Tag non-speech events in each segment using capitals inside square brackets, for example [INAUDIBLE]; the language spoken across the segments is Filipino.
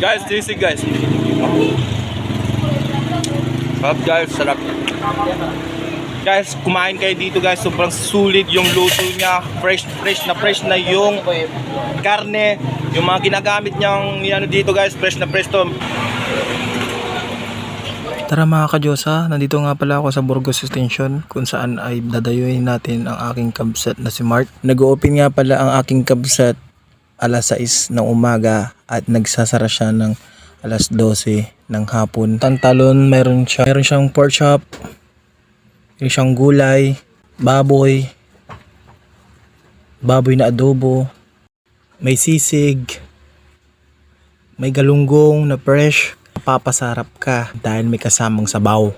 Guys, sisig guys. Sarap guys, sarap. Guys, kumain kayo dito guys. Sobrang sulit yung luto niya. Fresh, fresh na fresh na yung karne. Yung mga ginagamit niyang ano dito guys. Fresh na fresh to. Tara mga kadyosa, nandito nga pala ako sa Burgos Extension kung saan ay dadayuhin natin ang aking kabsat na si Mark. Nag-open nga pala ang aking kabsat alas 6 ng umaga at nagsasara siya ng alas 12 ng hapon. Tantalon, meron siya, meron siyang pork chop, meron siyang gulay, baboy, baboy na adobo, may sisig, may galunggong na fresh, papasarap ka dahil may kasamang sabaw.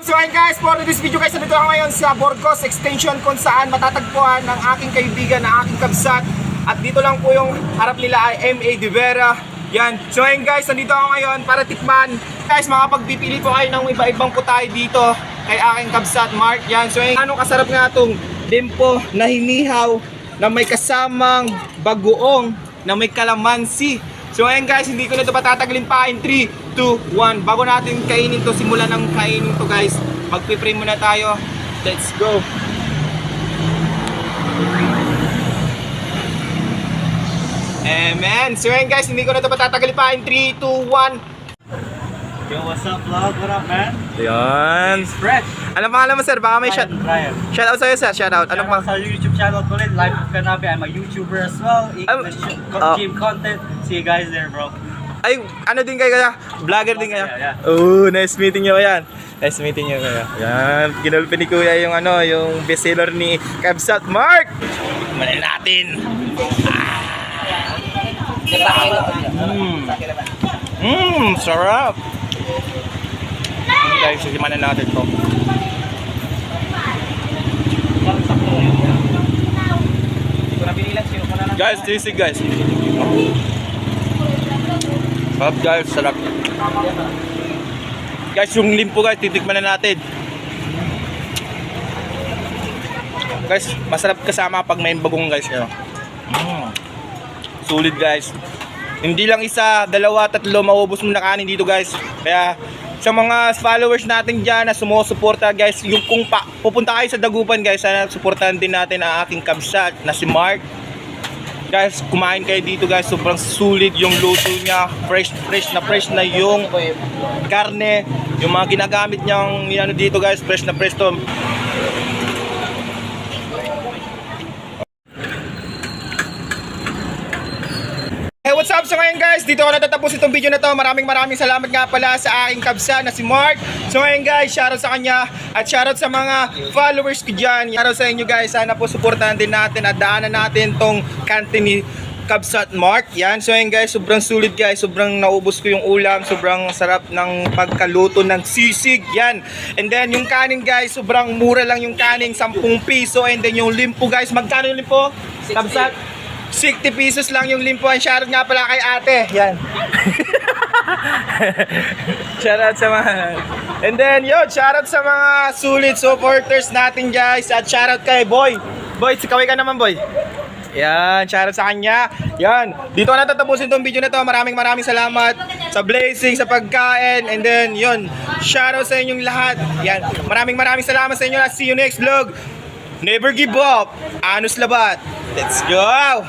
So ayun guys, for this video guys, nandito ako ngayon sa Borgos Extension kung saan matatagpuan ng aking kaibigan na aking kabsat. At dito lang po yung harap nila ay MA De Vera. Yan. So ayun guys, nandito ako ngayon para tikman. Guys, makapagpipili po kayo ng iba-ibang putay dito kay aking kabsat Mark. Yan. So ayun, anong kasarap nga itong limpo na hinihaw na may kasamang bagoong na may kalamansi. So ayun guys, hindi ko na ito patatagalin pa in 3, 2, 1. Bago natin kainin to, simulan ng kainin to guys. Magpipray muna tayo. Let's go. Amen. So ayun guys, hindi ko na ito patatagalin pa in 3, 2, 1. Yo, what's up, vlog? What up, man? Yan. Fresh! Ano pangalan mo sir? Baka may shout, Ryan. shout out sa'yo sir. Shout out. Ano Ano pa? sa YouTube channel ko rin, Life of Kanabe. I'm a YouTuber as well. English oh. gym content. See you guys there, bro. Ay, ano din kayo kaya? Vlogger din kayo? Yeah, yeah. Oh, nice meeting nyo yan. Nice meeting nyo kayo. Yan, ginulpi ni Kuya yung ano, yung bestseller ni Kabsat Mark. Na natin. Mmm. Mmm, sarap. Guys, sikiman na natin to. Guys, sisig guys. Sarap guys, sarap. Guys, yung limpo guys, titikman na natin. Guys, masarap kasama pag may bagong guys. Yun. Mm. Sulit guys. Hindi lang isa, dalawa, tatlo, maubos mo na kanin dito guys. Kaya sa mga followers natin dyan na sumusuporta guys, yung kung pa, pupunta kayo sa Dagupan guys, sana suportahan din natin ang aking kabsat na si Mark. Guys, kumain kayo dito guys. Sobrang sulit yung luto niya. Fresh, fresh na fresh na yung karne. Yung mga ginagamit niyang ano dito guys. Fresh na fresh to. What's up? So ngayon guys, dito ko natatapos itong video na to. Maraming maraming salamat nga pala sa aking kabsa na si Mark. So ngayon guys, shoutout sa kanya at shoutout sa mga followers ko dyan. Shoutout sa inyo guys. Sana po supportahan din natin at daanan natin tong kantin ni Kabsat Mark. Yan. So ngayon guys, sobrang sulit guys. Sobrang naubos ko yung ulam. Sobrang sarap ng pagkaluto ng sisig. Yan. And then yung kanin guys, sobrang mura lang yung kanin. 10 piso. And then yung limpo guys, magkano yung limpo? Kabsat? 60 pesos lang yung limpuan. Shoutout nga pala kay ate. Yan. [LAUGHS] shoutout sa mga... And then, yun, shoutout sa mga sulit supporters natin, guys. At shoutout kay Boy. Boy, sikaway ka naman, Boy. Yan, shoutout sa kanya. Yan, dito na tatapusin tong video na to. Maraming maraming salamat sa blessing, sa pagkain. And then, yun, shoutout sa inyong lahat. Yan, maraming maraming salamat sa inyo. At see you next vlog. Never give up. Anus labat. Let's go!